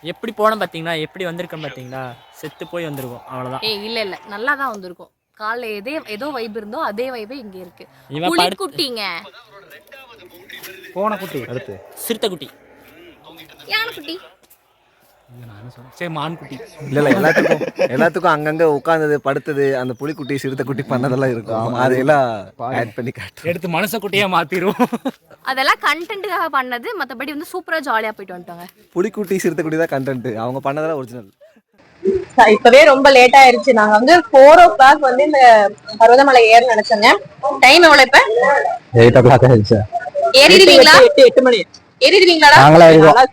எப்படி போனோம் பார்த்தீங்களா எப்படி வந்திருக்கோம் பார்த்தீங்களா செத்து போய் வந்திருக்கோம். அவ்வளோதான் ஏய் இல்ல இல்ல. நல்லா தான் வந்திருக்கும். காலைல எதே ஏதோ வைப் இருந்தோ அதே வைபே இங்க இருக்கு. இவன் புலி படுத்து- குட்டிங்க. போன குட்டி. அடுத்து சிறுத்தைக்குட்டி யானை குட்டி? சரி மான் குட்டி இல்ல இல்ல எல்லாத்துக்கும் எல்லாத்துக்கும் அங்கங்க உட்கார்ந்தது படுத்தது அந்த புலிக்குட்டி சிறுத்தை குட்டி பண்ணதெல்லாம் இருக்கும். அதையெல்லாம் ஆட் பண்ணி காட்டு எடுத்து மனுஷ குட்டியாக மாற்றிடுவோம் அதெல்லாம் கண்டென்ட்டுக்காக பண்ணது மத்தபடி வந்து சூப்பரா ஜாலியா போயிட்டு வந்துட்டாங்க. புலிக்குட்டி சிறுத்தை குட்டி தான் கண்டென்ட் அவங்க பண்ணதெல்லாம் ஒரிஜினல் இப்பவே ரொம்ப லேட் ஆயிருச்சு. நாங்க வந்து ஃபோர் ஓ கிளாக் வந்து இந்த பர்வதமலை ஏற நினைச்சோங்க. டைம் எவ்வளவு இப்ப? எயிட் ஓ கிளாக் ஆயிடுச்சு ஏறிடுவீங்களா? எட்டு எட்டு மணி. இருக்கோம்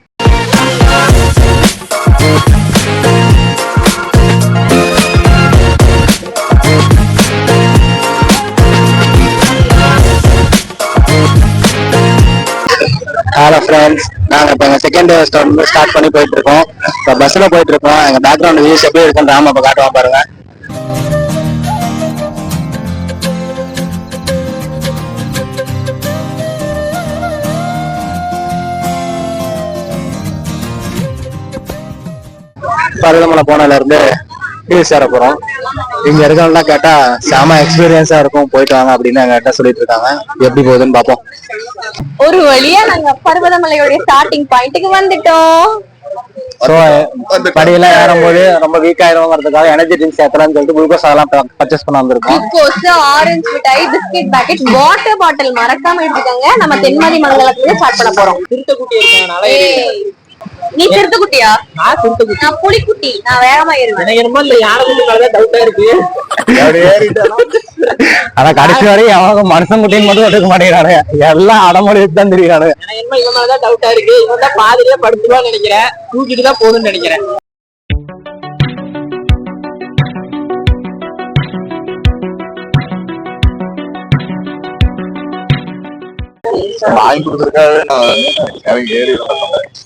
ஹலோ ஃப்ரெண்ட்ஸ் நாங்கள் இப்போ எங்கள் செகண்ட் டே வந்து ஸ்டார்ட் பண்ணி போயிட்டு இருக்கோம். இப்போ பஸ்ஸில் போயிட்டு இருக்கோம். எங்கள் பேக்ரவுண்ட் வியூஸ் எப்படி இருக்குன்னு ராம இப்போ காட்டுவான் பாருங்க. பருவமலை போனதுல இருந்து ஹில்ஸ் ஏற போறோம். இங்க இருக்கவங்கலாம் கேட்டா செம எக்ஸ்பீரியன்ஸா இருக்கும். போயிட்டு வாங்க அப்படின்னு எங்க சொல்லிட்டு இருக்காங்க. எப்படி போகுதுன்னு பார்ப்போம் ஒரு வழியா நாங்க பர்வதமலையோட ஸ்டார்டிங் பாயிண்ட்டுக்கு வந்துட்டோம். படியெல்லாம் ஏறும்போது ரொம்ப வீக் ஆயிருங்கிறதுக்காக எனர்ஜி ட்ரிங்க்ஸ் ஏற்றலாம்னு சொல்லிட்டு குளுக்கோஸ் அதெல்லாம் பர்ச்சேஸ் பண்ண வந்திருக்கோம். குளுக்கோஸ் ஆரஞ்சு மிட்டாய் பிஸ்கெட் பாக்கெட் வாட்டர் பாட்டில் மறக்காம எடுத்துக்கோங்க. நம்ம தென்மதி ஸ்டார்ட் பண்ண போறோம். நீ சிறுத்தைக்குட்டியா நான் புலிக்குட்டி. நான் வேகமா ஏறுவேன் ஆனா கடைசி வரையும் அவங்க மனுஷன் குட்டின்னு மட்டும் ஒத்துக்க மாட்டேங்கிறாங்க எல்லாம் அடமொழி தான் தெரியுறாங்க என்ன இவன் மேலதான் டவுட்டா இருக்கு. இவன் தான் பாதியிலே படுத்துருவான்னு நினைக்கிறேன். தூக்கிட்டு தான் போகுதுன்னு நினைக்கிறேன்.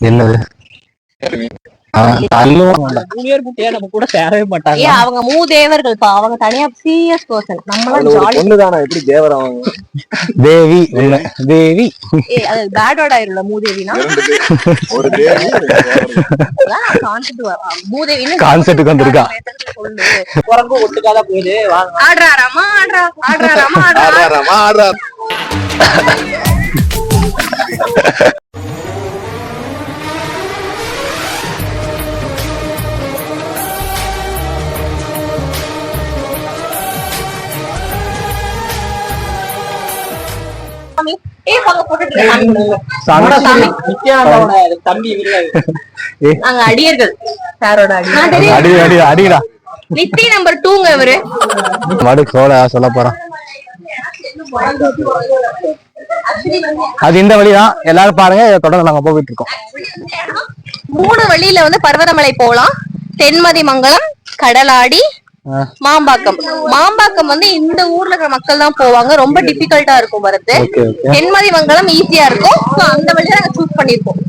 என்னது? அவங்க மூதேவர்கள் பா அவங்க தனியா சீரியஸ் பர்சன் நம்மளாம் எப்படி தேவர் அவங்க? தேவி தேவி. ஏ அது பேடோட ஆயிரும்ல மூதேவினா ஒரு தேவி கான்செப்ட் மூதேவின்னு கான்செப்டுக்கு வந்திருக்கா. குரங்கு ஒட்டுக்காத போகுது வாங்க ஆடுறா ராமா ஆடுறா ஆடுறா ராமா ஆடுறா. ஆடுறாராமா ஆடுறா. நாங்க அடியர்கள். சாரோட அடி. அடி அடி அடிடா. நித்தி நம்பர் டூங்க இவரு. மடு சோழ சொல்ல போறான் அது இந்த வழிதான். எல்லாரும் பாருங்க தொடர்ந்து நாங்க போயிட்டு இருக்கோம். மூணு வழியில வந்து பர்வதமலை போலாம். தென்மதி மங்கலம் கடலாடி. மாம்பாக்கம். மாம்பாக்கம் வந்து இந்த ஊர்ல இருக்கிற மக்கள் தான் போவாங்க. ரொம்ப டிஃபிகல்ட்டா இருக்கும் வரது. தென்மதி மங்கலம் ஈஸியா இருக்கும். So, அந்த வழியை நாங்க சூஸ் பண்ணிருக்கோம்.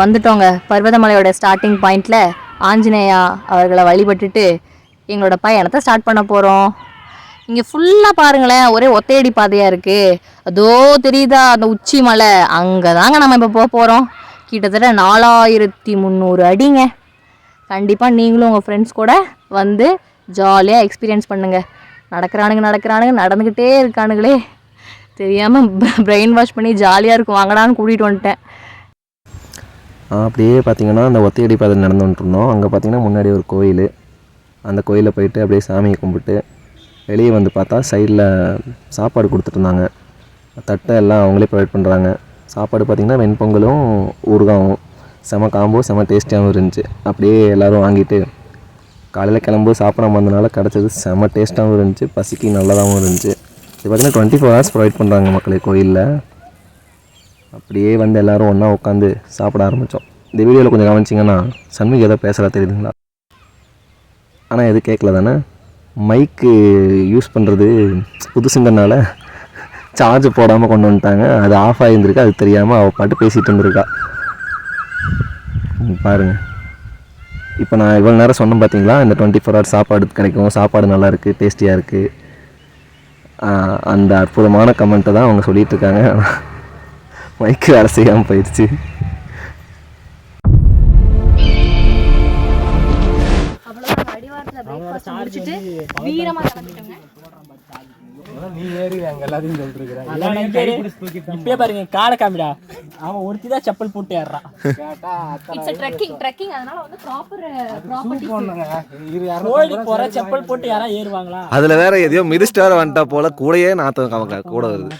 வந்துட்டோங்க. பர்வதமலையோட ஸ்டார்டிங் பாயிண்ட்ல ஆஞ்சநேயா அவர்களை வழிபட்டுட்டு எங்களோட பயணத்தை ஸ்டார்ட் பண்ண போகிறோம் இங்கே ஃபுல்லாக பாருங்களேன் ஒரே ஒத்தையடி பாதையாக இருக்குது அதோ தெரியுதா அந்த உச்சி மலை. அங்கே தாங்க நம்ம இப்போ போக போகிறோம் கிட்டத்தட்ட நாலாயிரத்தி முந்நூறு அடிங்க. கண்டிப்பாக நீங்களும் உங்கள் ஃப்ரெண்ட்ஸ் கூட வந்து ஜாலியாக எக்ஸ்பீரியன்ஸ் பண்ணுங்கள் நடக்கிறானுங்க நடக்கிறானுங்க நடந்துக்கிட்டே இருக்கானுங்களே. தெரியாமல் பிரெயின் வாஷ் பண்ணி ஜாலியாக இருக்கும் வாங்கடான்னு கூட்டிகிட்டு வந்துட்டேன். அப்படியே பார்த்தீங்கன்னா அந்த ஒத்தையடி பாதையில் நடந்து வந்துட்டுருந்தோம். அங்கே பார்த்தீங்கன்னா முன்னாடி ஒரு கோயில். அந்த கோயிலில் போயிட்டு அப்படியே சாமியை கும்பிட்டு வெளியே வந்து பார்த்தா சைடில் சாப்பாடு கொடுத்துட்ருந்தாங்க தட்டை எல்லாம் அவங்களே ப்ரொவைட் பண்ணுறாங்க சாப்பாடு பார்த்திங்கன்னா வெண்பொங்கலும் ஊறுகாவும். செம காம்போ செம டேஸ்டியாகவும் இருந்துச்சு. அப்படியே எல்லோரும் வாங்கிட்டு காலையில் கிளம்பும்போது சாப்பிடாம வந்தனால கிடச்சது செம டேஸ்ட்டாகவும் இருந்துச்சு பசிக்கு நல்லதாகவும் இருந்துச்சு. இது பார்த்திங்கன்னா டுவெண்ட்டி ஃபோர் ஹவர்ஸ் ப்ரொவைட் பண்ணுறாங்க மக்களே கோயிலில். அப்படியே வந்து எல்லோரும் ஒன்றா உட்காந்து சாப்பிட ஆரம்பித்தோம் இந்த வீடியோவில் கொஞ்சம் கவனிச்சிங்கன்னா சண்முகி ஏதோ பேசுகிறா தெரியுதுங்களா? ஆனால் எது கேட்கல தானே? மைக்கு யூஸ் பண்ணுறது புதுசுங்கிறனால சார்ஜ் போடாமல் கொண்டு வந்துட்டாங்க. அது ஆஃப் ஆகியிருந்திருக்கு அது தெரியாமல் அவள் பாட்டு பேசிகிட்டு இருந்திருக்கா. ம், இப்போ நான் இவ்வளோ நேரம் சொன்னேன் பார்த்தீங்களா? இந்த டுவெண்ட்டி ஃபோர் ஹவர்ஸ் சாப்பாடு கிடைக்கும். சாப்பாடு நல்லா இருக்குது டேஸ்டியாக இருக்குது அந்த அற்புதமான கமெண்ட்டை தான் அவங்க சொல்லிகிட்ருக்காங்க மைக்கு வேலை செய்யாமல் போயிடுச்சு. வீரமாக நீ ஏறி அங்க எல்லாத்தையும் சொல்லிட்டு இப்பயே பாருங்க காலை காமிடா. அவன் ஒருத்தி தான் செப்பல் போட்டு ஏறான் இட்ஸ் ட்ரெக்கிங் ட்ரெக்கிங் அதனால வந்து ப்ராப்பர் ப்ராப்பர்ட்டி கோயிலுக்கு போற செப்பல் போட்டு யாரா ஏறுவாங்களா? அதுல வேற எதையோ வேற வந்துட்டா போல கூடயே நாத்தம் அவங்க கூட வருது.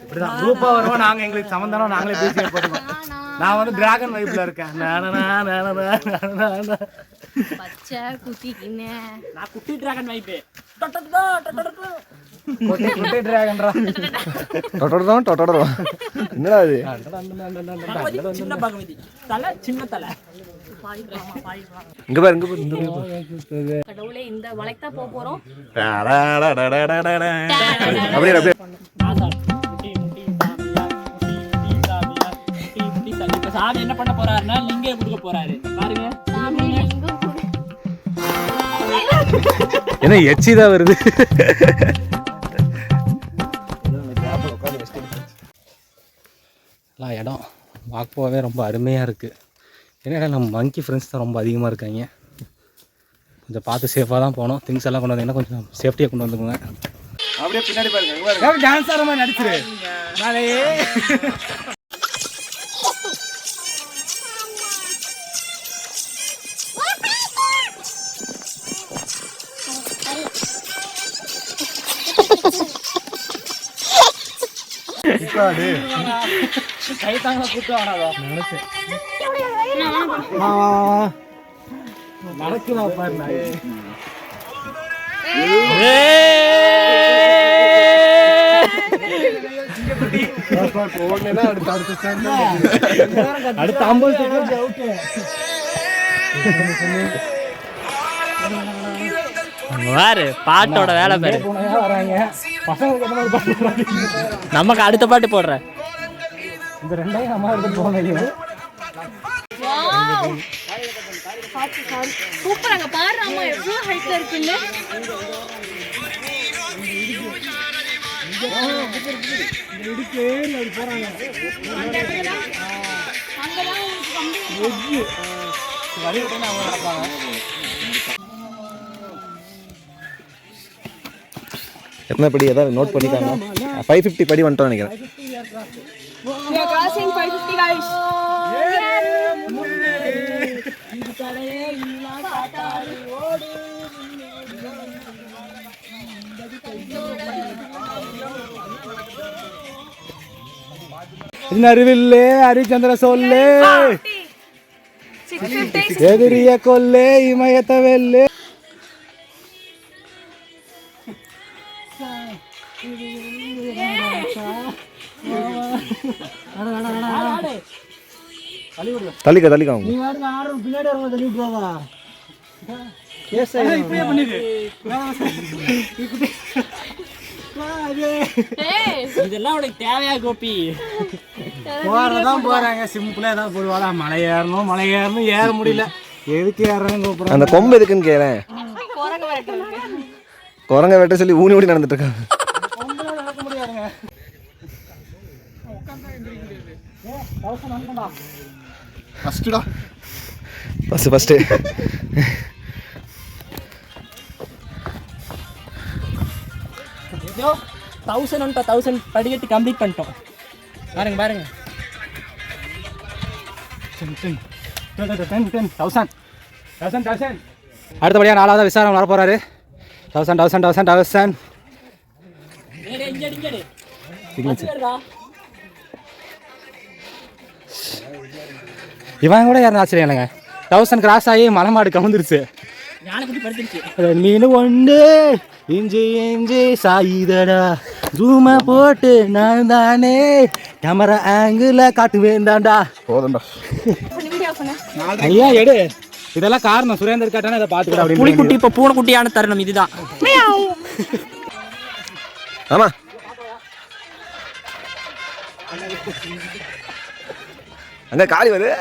இப்படிதான் குரூப்பா வருவோம் நாங்க எங்களுக்கு சம்மந்தம் நாங்களே பேசி போட்டுக்கோம் நான் வந்து டிராகன் வைப்ல இருக்கேன். பச்சை குத்திக்கின்னு நான் குட்டி டிராகன் வைப்பு என்னடா இது? சின்ன பகவதி. தலை சின்ன தலை. இங்க பாரு இங்க பாரு. கடவுளே இந்த போக போறோம். அப்படியே அப்படியே. சாமி என்ன பண்ண போறாருன்னா லிங்கே கொடுக்க போறாரு. பாருங்க. என்ன எச்சி தான் வருது? எல்லாம் இடம். வாக் போகவே ரொம்ப அருமையாக இருக்குது ஏன்னா நம்ம மங்கி ஃப்ரெண்ட்ஸ் தான் ரொம்ப அதிகமாக இருக்காங்க. கொஞ்சம் பார்த்து சேஃபாக தான் போகணும். திங்ஸ் எல்லாம் கொண்டு வந்தீங்கன்னா கொஞ்சம் சேஃப்டியாக கொண்டு வந்துக்கோங்க. அப்படியே பின்னாடி பாருங்க டான்ஸ் ஆகிற மாதிரி நடிச்சிரு. நாளையே கை தாங்க கூட்டு வாடாதா நினைச்சேன் நடக்கலாம் பாரு நாயே அடுத்த ஐம்பது செகண்ட் அவுட்டு பாரு பாட்டோட வேலை பாரு? நமக்கு அடுத்த பாட்டு போடுற. இந்த ரெண்டையும் அம்மா எடுத்து போனது சூப்பர் அங்க பாரு அம்மா எவ்வளவு ஹைட்ல இருக்குன்னு. எத்தனை படி ஏதாவது நோட் பண்ணிட்டாங்க. ஃபைவ் ஃபிஃப்டி படி வந்துட்டோம் நினைக்கிறேன். அறிவில்லே ஹரிச்சந்திர சொல்லே. எதிரிய கொல்லே இமயத்த தள்ளிக்க தள்ளிக்க அவங்க. இதெல்லாம் உனக்கு தேவையா கோபி? போறதான் போறாங்க. சிம்பிளா ஏதாவது போடுவாங்க மலை ஏறணும் மலை ஏறணும். ஏற முடியல. எதுக்கு ஏறணும் கூப்பிடுறாங்க? அந்த கொம்பு எதுக்குன்னு கேளேன் குரங்க வெட்ட சொல்லி ஊனி ஊடி நடந்துட்டு இருக்காங்க. ஃபஸ்ட்டு ஃபஸ்ட்டு ஏதோ தௌசண்ட் ஒன் தௌசண்ட் படிக்கட்டு கம்ப்ளீட் பண்ணிட்டோம். பாருங்க பாருங்க. அடுத்தபடியாக நாலாவது விசாரணை வர போறாரு. தௌசண்ட் தௌசண்ட் தௌசண்ட் தௌசண்ட் இவன் கூட யாரும் ஆச்சரியம் இல்லைங்க. தௌசண்ட் கிராஸ் ஆகி மலைமாடு கவுந்துருச்சு. மீன் ஒன்று இஞ்சி இஞ்சி சாயுதடா. ஜூமை போட்டு நான் தானே கேமரா ஆங்கிள் காட்டு வேண்டாம்டா போதும்டா. ஐயா எடு. இதெல்லாம் காரணம். சுரேந்தர் கேட்டானே இதை பார்த்துக்கிட அப்படின்னு புலிக்குட்டி இப்போ பூனைக்குட்டியான தருணம் இதுதான். ஆமா. அந்த காளி வருது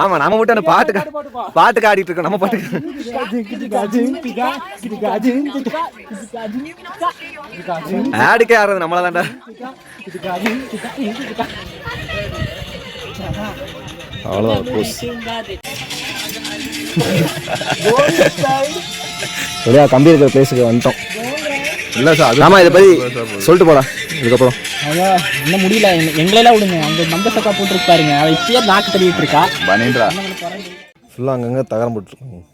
ஆமா நம்ம மட்டும் அந்த பாட்டு பாட்டுக்கு ஆடிட்டு இருக்கோம். நம்ம பாட்டுக்கு ஆடிக்கே ஆடுறது நம்மள தான்டா அவ்வளோதான் ஒரே கம்பி இருக்கிற பிளேஸுக்கு வந்துட்டோம். இல்லை சார் ஆமா இதை பத்தி சொல்லிட்டு போடா இதுக்கப்புறம். அதான் இன்னும் முடியல. எங்க- எங்களெல்லாம் விடுங்க. அங்க மந்த சக்கா போட்டுருக்கு பாருங்க. அவ இப்பயே நாக்கு தள்ளிட்டு இருக்கா? பனீன்றா ஃபுல்லாக அங்கங்கே தகரம் போட்டுருக்கோம்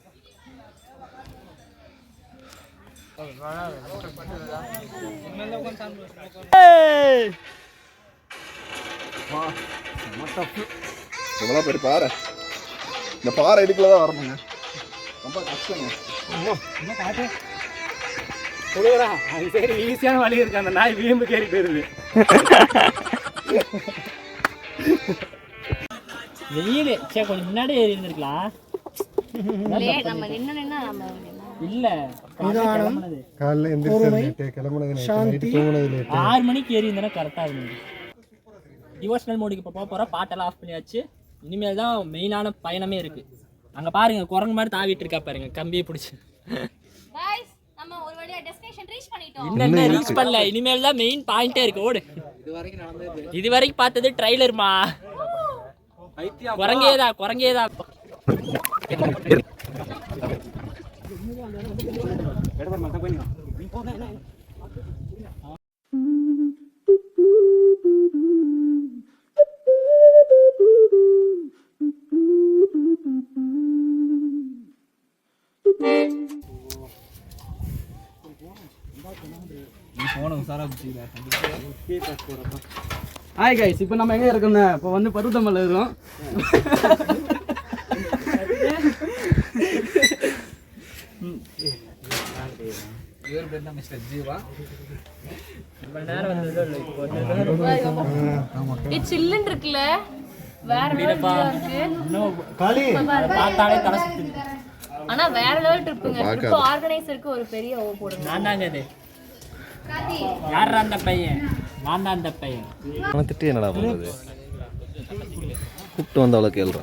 எவ்வளோ பெரிய பாறை. இந்த பாறை இடுக்கில் தான் வரணுங்க. ரொம்ப கஷ்டங்க. அது சரி ஈஸியான வழி இருக்கு. அந்த நாய் வீம்பு கேறி போயிருது. வெயில். சே கொஞ்சம் முன்னாடி ஏறி இருந்திருக்கலாம். ஆறு மணிக்கு ஏறி இருந்தேன்னா கரெக்டாக இருந்தது. டிவோஷனல் மோடுக்கு இப்போ போக போகிறோம் பாட்டெல்லாம் ஆஃப் பண்ணியாச்சு. இனிமேல் தான் மெயினான பயணமே இருக்கு. அங்கே பாருங்க குரங்கு மாதிரி தாவிட்டு இருக்கா பாருங்க கம்பியை பிடிச்சி நம்ம ஒரு வழியா டெஸ்டினேஷன் ரீச் பண்ணிட்டோம் இன்னும் ரீச் பண்ணல. இனிமேல் தான் மெயின் பாயிண்டே இருக்கு. ஓடு. இது வரைக்கும் பார்த்தது ட்ரைலர்மா குரங்கேதா குரங்கேதா. ஹாய் கைஸ் இப்போ நம்ம எங்க இருக்கோங்க இப்போ வந்து பருவத்தமல்ல இருக்கோம். இது சில்லுன்னு இருக்குல்ல. வேற. இருக்கு. பார்த்தாலே தலை ஆனா வேற லெவல் ட்ரிப்புங்க. ட்ரிப் ஆர்கனைசருக்கு ஒரு பெரிய ஓ போடுங்க. நான் தாங்க இது. யார் அந்த பையன்? நான் தான் அந்த பையன். அவன் திட்டு என்னடா பண்ணுறது? கூப்பிட்டு வந்தவளை கேள்றா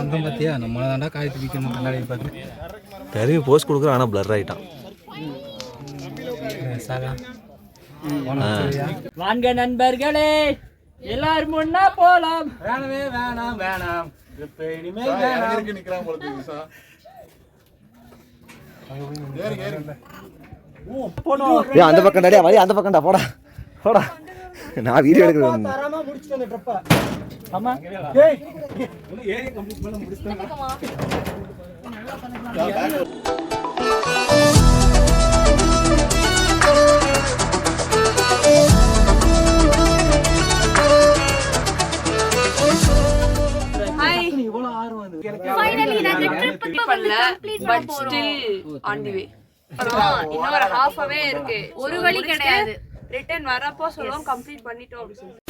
வந்தோம் பார்த்தியா நம்மளை தாண்டா காய் பிடிக்கணும் கண்ணாடி பார்த்து. கருவி போஸ்ட் கொடுக்குறான் ஆனால் பிளர் ஆகிட்டான் வாங்க நண்பர்களே எல்லாரும் முன்னா போலாம். வேணவே வேணாம் வேணாம். இருக்கு நிக்கிறான் போல தெரியுது சார் ஏறுங்க ஏறுங்க ஏய் அந்த பக்கம் டா வழி அந்த பக்கம்டா போடா. போடா. நான் வீடியோ எடுக்கிறேன் ஆமா. ஃபைனலி நாங்க ட்ரிப்புக்கு வந்து கம்ப்ளீட் பண்ண போறோம். ஆன் தி வே இன்னொரு ஹாஃப் அவே இருக்கு. ஒரு வழி கிடையாது. ரிட்டர்ன் வரப்போ சொல்லுவோம் கம்ப்ளீட் பண்ணிட்டோம் அப்படின்னு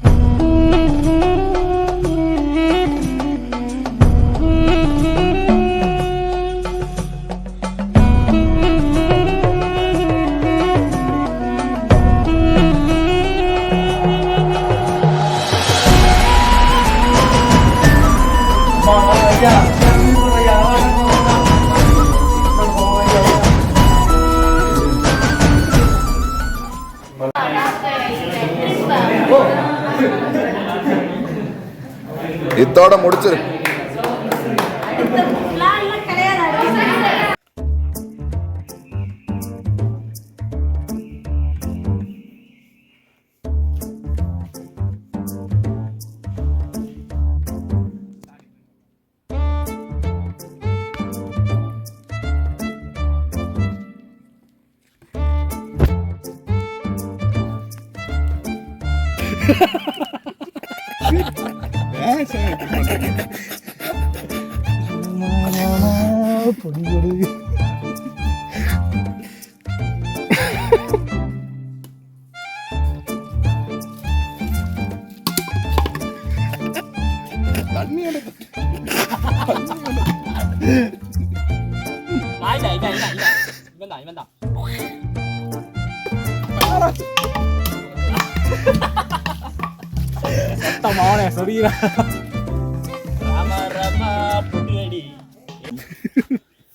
இத்தோட முடிச்சிரு ஆயிட்டா இதான் இதான் இதான் இவன் தான் இவன் தான் சத்தமான சொல்லிடா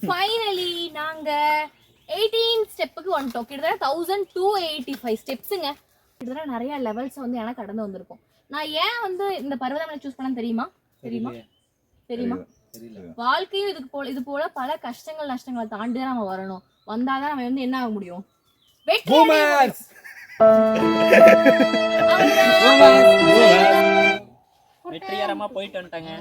ஃபைனலி நாங்க எயிட்டீன் ஸ்டெப்புக்கு வந்துட்டோம் கிட்டத்தட்ட தௌசண்ட் டூ எயிட்டி ஃபைவ் ஸ்டெப்ஸுங்க கிட்டத்தட்ட நிறைய லெவல்ஸ் வந்து எனக்கு கடந்து வந்திருக்கும். நான் ஏன் வந்து இந்த பருவதமலை சூஸ் பண்ண தெரியுமா? தெரியுமா? தெரியுமா? வாழ்க்கையும் இதுக்கு போல இது போல பல கஷ்டங்கள் நஷ்டங்களை தாண்டி தான் நம்ம வரணும். வந்தாதான் நம்ம வந்து என்ன ஆக முடியும். வெற்றிகரமா போயிட்டு வந்துட்டாங்க.